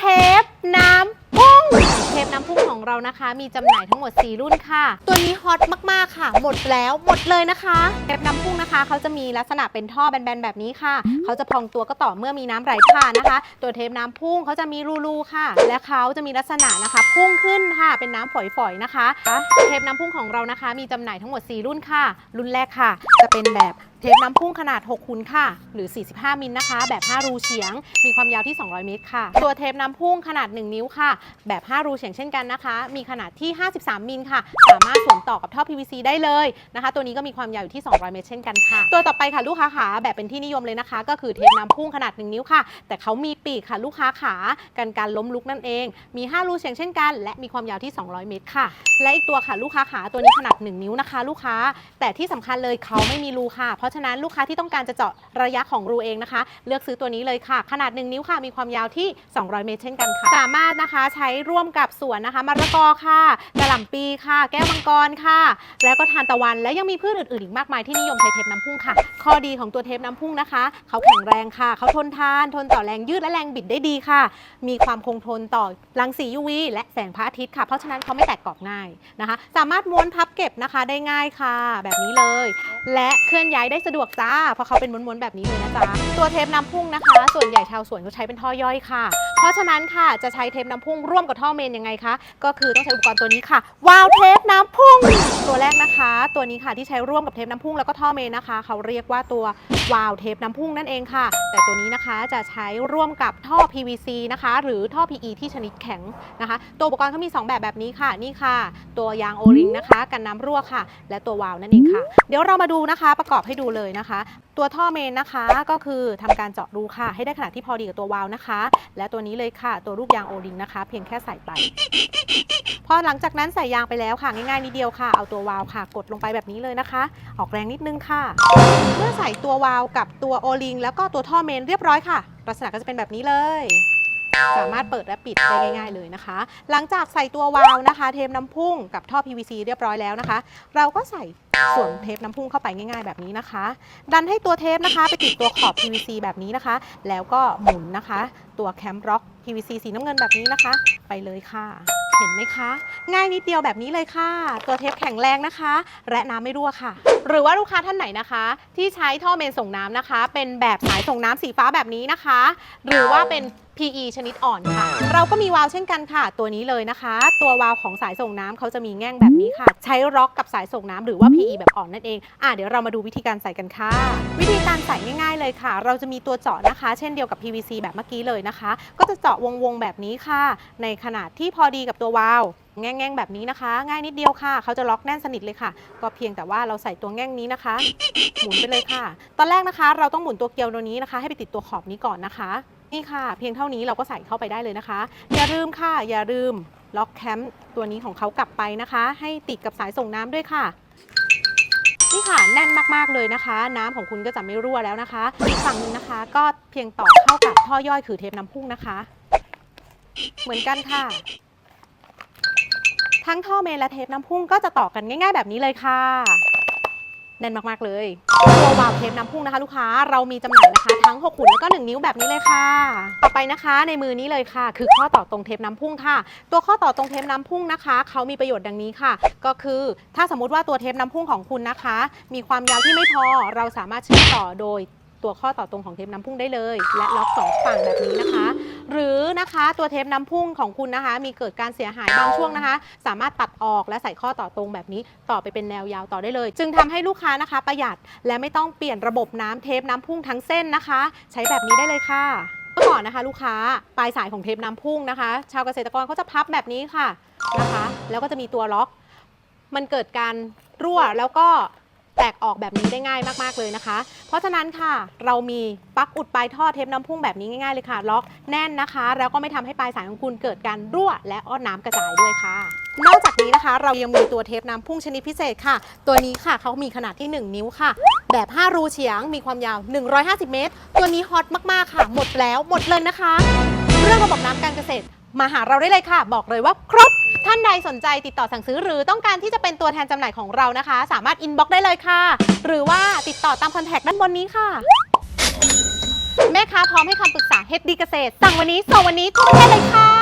เทปน้ำพุ่งเทปน้ำพุ่งของเรานะคะ มีจำหน่ายทั้งหมด 4 รุ่นค่ะ ตัวนี้ฮอตมากๆค่ะ หมดแล้วหมดเลยนะคะเทปน้ำพุ่งนะคะ เขาจะมีลักษณะเป็นท่อแบนๆแบบนี้ค่ะ เขาจะพองตัวก็ต่อเมื่อมีน้ำไหลผ่านนะคะ ตัวเทปน้ำพุ่งเขาจะมีรูๆค่ะ และเขาจะมีลักษณะนะคะ พุ่งขึ้นค่ะ เป็นน้ำฝอยๆนะคะ เทปน้ำพุ่งของเรานะคะ มีจำหน่ายทั้งหมด 4 รุ่นค่ะ รุ่นแรกค่ะ จะเป็นแบบเทปน้ำพุ่งขนาด 6คูณค่ะ หรือ 45 มิลนะคะ แบบ 5 รูเฉียง มีความยาวที่ 200 เมตรค่ะ ตัวเทปน้ำพุ่งขนาด 1 นิ้วค่ะ แบบ 5 รูเฉียงเช่นกันนะคะมีขนาดที่ 53 มิลค่ะ สามารถสวมต่อกับท่อ PVC ได้เลยนะคะ ตัวนี้ก็มีความยาวอยู่ที่ 200 เมตรเช่นกันค่ะ ตัวต่อไปค่ะลูกค้าขาแบบเป็นที่นิยมเลยนะคะ ก็คือเทปน้ำพุ่งขนาด 1 นิ้วค่ะ แต่เขามีปีกค่ะลูกค้าขากันการล้มลุกนั่นเอง มี 5 รูเฉียงเช่นกัน และมีความยาวที่ 200 เมตรค่ะ และอีกตัวค่ะลูกค้าขาตัวนี้ขนาด 1 นิ้วนะคะ ลูกค้า แต่ที่สำคัญเลยเขาไม่มีรูค่ะ เพราะฉะนั้นลูกค้าที่ต้องการจะเจาะระยะของรูเองนะคะ เลือกซื้อตัวนี้เลยค่ะ ขนาด 1 นิ้วค่ะ มีความยาวที่ 200 เมตรเช่นกันค่ะ สามารถนะคะใช้ร่วมกับสวนนะคะมะละกอค่ะกระหล่ำปีค่ะ แก้วมังกรค่ะ แล้วก็ทานตะวันและยังมีพืชอื่นๆอีกมากมายที่นิยมใช้เทปน้ำพุ่งค่ะ ข้อดีของตัวเทปน้ำพุ่งนะคะ เขาแข็งแรงค่ะ เขาทนทาน ทนต่อแรงยืดและแรงบิดได้ดีค่ะ มีความคงทนต่อรังสี UV และแสงพระอาทิตย์ค่ะ เพราะฉะนั้นเขาไม่แตกกรอบง่ายนะคะ สามารถม้วนพับเก็บนะคะได้ง่ายค่ะ แบบนี้เลย และเคลื่อนย้ายได้สะดวกจ้า เพราะเขาเป็นม้วนๆแบบนี้เลยนะจ๊ะ ตัวเทปน้ำพุ่งนะคะ ส่วนใหญ่ชาวสวนเขาใช้เป็นท่อย่อยค่ะ เพราะฉะนั้นค่ะจะใช้เทปน้ำพุ่งร่วมกับท่อเมนยังไงคะก็คือต้องใช้อุปกรณ์ตัวนี้ค่ะ วาล์วเทปน้ำพุ่ง ตัวแรกนะคะ ตัวนี้ค่ะที่ใช้ร่วมกับเทปน้ำพุ่งแล้วก็ท่อเมนนะคะ เขาเรียกว่าตัววาล์วเทปน้ำพุ่งนั่นเองค่ะ แต่ตัวนี้นะคะจะใช้ร่วมกับท่อ PVC นะคะ หรือท่อ PE ที่ชนิดแข็งนะคะ ตัวอุปกรณ์เขามี 2 แบบแบบนี้ค่ะ นี่ค่ะ ตัวยางโอริงนะคะ กันน้ำรั่วค่ะ และตัววาล์วนั่นเองค่ะ เดี๋ยวเรามาดูนะคะประกอบให้ดูเลยนะคะ ตัวท่อเมนนะคะก็คือทำการเจาะรูค่ะ ให้ได้ขนาดที่พอดีกับตัววาล์วนะคะ และตัวนี้เลยค่ะ ตัวลูกยางโอริงนะคะ เพียงแค่ใส่ไปพอหลังจากนั้นใส่ยางไปแล้วค่ะง่ายๆนิดเดียวค่ะ เอาตัววาล์วค่ะ กดลงไปแบบนี้เลยนะคะ ออกแรงนิดนึงค่ะ เมื่อใส่ตัววาล์วกับตัวโอลิงแล้วก็ตัวท่อเมนเรียบร้อยค่ะ ลักษณะก็จะเป็นแบบนี้เลย สามารถเปิดและปิดได้ง่ายๆเลยนะคะ หลังจากใส่ตัววาล์วนะคะ เทปน้ำพุ่งกับท่อ PVC เรียบร้อยแล้วนะคะ เราก็ใส่ส่วนเทปน้ำพุ่งเข้าไปง่ายๆแบบนี้นะคะ ดันให้ตัวเทปนะคะไปติดตัวขอบ PVC แบบนี้นะคะ แล้วก็หมุนนะคะ ตัวแคมร็อก PVC สีน้ำเงินแบบนี้นะคะ ไปเลยค่ะ เห็นไหมคะ ง่ายนิดเดียวแบบนี้เลยค่ะ ตัวเทปแข็งแรงนะคะ และน้ำไม่รั่วค่ะ หรือว่าลูกค้าท่านไหนนะคะ ที่ใช้ท่อเมนส่งน้ำนะคะ เป็นแบบสายส่งน้ำสีฟ้าแบบนี้นะคะ หรือว่าเป็น PE ชนิดอ่อนค่ะ เราก็มีวาล์วเช่นกันค่ะ ตัวนี้เลยนะคะ ตัววาล์วของสายส่งน้ำเขาจะมีแง่งแบบนี้ค่ะ ใช้ร็อกกับสายส่งน้ำหรือว่า PE แบบอ่อนนั่นเองอะเดี๋ยวเรามาดูวิธีการใส่กันค่ะ วิธีการใส่ง่าย ๆ เลยค่ะ เราจะมีตัวเจาะนะคะ เช่นเดียวกับ PVC แบบเมื่อกี้เลยนะคะ ก็จะเจาะวงๆแบบนี้ค่ะ ในขนาดที่พอดีกับตัววาล์วแง่งๆแบบนี้นะคะ ง่ายนิดเดียวค่ะ เขาจะล็อกแน่นสนิทเลยค่ะ ก็เพียงแต่ว่าเราใส่ตัวแง่งนี้นะคะ หมุนไปเลยค่ะ ตอนแรกนะคะ เราต้องหมุนตัวเกลียวตัวนี้นะคะ ให้ไปติดตัวขอบนี้ก่อนนะคะ นี่ค่ะ เพียงเท่านี้เราก็ใส่เข้าไปได้เลยนะคะ อย่าลืมค่ะ อย่าลืมล็อกแคมป์ตัวนี้ของเขากลับไปนะคะ ให้ติดกับสายส่งน้ำด้วยค่ะนี่ค่ะแน่นมากๆเลยนะคะ น้ำของคุณก็จะไม่รั่วแล้วนะคะอีกฝั่งนึงนะคะ ก็เพียงต่อเข้ากับท่อย่อยคือเทปน้ำพุ่งนะคะ เหมือนกันค่ะ ทั้งท่อเมนและเทปน้ำพุ่งก็จะต่อกันง่าย ๆ แบบนี้เลยค่ะ แน่นมาก ๆ เลยโลบาวเทปน้ำพุ่งนะคะ ลูกค้าเรามีจำหน่ายนะคะทั้ง 6 หุ่นแล้วก็ 1 นิ้วแบบนี้เลยค่ะ ต่อไปนะคะในมือนี้เลยค่ะ คือข้อต่อตรงเทปน้ำพุ่งค่ะ ตัวข้อต่อตรงเทปน้ำพุ่งนะคะเขามีประโยชน์ดังนี้ค่ะ ก็คือถ้าสมมุติว่าตัวเทปน้ำพุ่งของคุณนะคะ มีความยาวที่ไม่พอเราสามารถเชื่อมต่อโดย ตัวข้อต่อตรงของเทปน้ำพุ่งได้เลย และล็อกสองฝั่งแบบนี้นะคะ หรือนะคะตัวเทปน้ำพุ่งของคุณนะคะ มีเกิดการเสียหายบางช่วงนะคะ สามารถตัดออกและใส่ข้อต่อตรงแบบนี้ ต่อไปเป็นแนวยาวต่อได้เลย จึงทำให้ลูกค้านะคะ ประหยัดและไม่ต้องเปลี่ยนระบบน้ำเทปน้ำพุ่งทั้งเส้นนะคะ ใช้แบบนี้ได้เลยค่ะเมื่อก่อนนะคะลูกค้าปลายสายของเทปน้ำพุ่งนะคะ ชาวเกษตรกรเขาจะพับแบบนี้ค่ะนะคะ แล้วก็จะมีตัวล็อก มันเกิดการรั่วแล้วก็ แตกออกแบบนี้ได้ง่ายมากๆเลยนะคะ เพราะฉะนั้นค่ะ เรามีปลั๊กอุดปลายท่อเทปน้ำพุ่งแบบนี้ง่ายๆเลยค่ะ ล็อกแน่นนะคะ แล้วก็ไม่ทำให้ปลายสายของคุณเกิดการรั่ว และอ้อนน้ำกระจายด้วยค่ะ นอกจากนี้นะคะ เรายังมีตัวเทปน้ำพุ่งชนิดพิเศษค่ะ ตัวนี้ค่ะเขามีขนาดที่ 1 นิ้วค่ะ แบบ 5 รูเฉียง มีความยาว 150 เมตร ตัวนี้ฮอตมากๆค่ะ หมดแล้วหมดเลยนะคะ เรื่องระบบน้ำการเกษตร มาหาเราได้เลยค่ะ บอกเลยว่าครบ ท่านใดสนใจติดต่อสั่งซื้อ หรือต้องการที่จะเป็นตัวแทนจำหน่ายของเรานะคะ สามารถอินบ็อกได้เลยค่ะ หรือว่าติดต่อตามคอนแทคด้านบนนี้ค่ะ แม่ค้าพร้อมให้คำปรึกษาเฮดดีเกษตร สั่งวันนี้ส่งวันนี้ทุกประเทศเลยค่ะ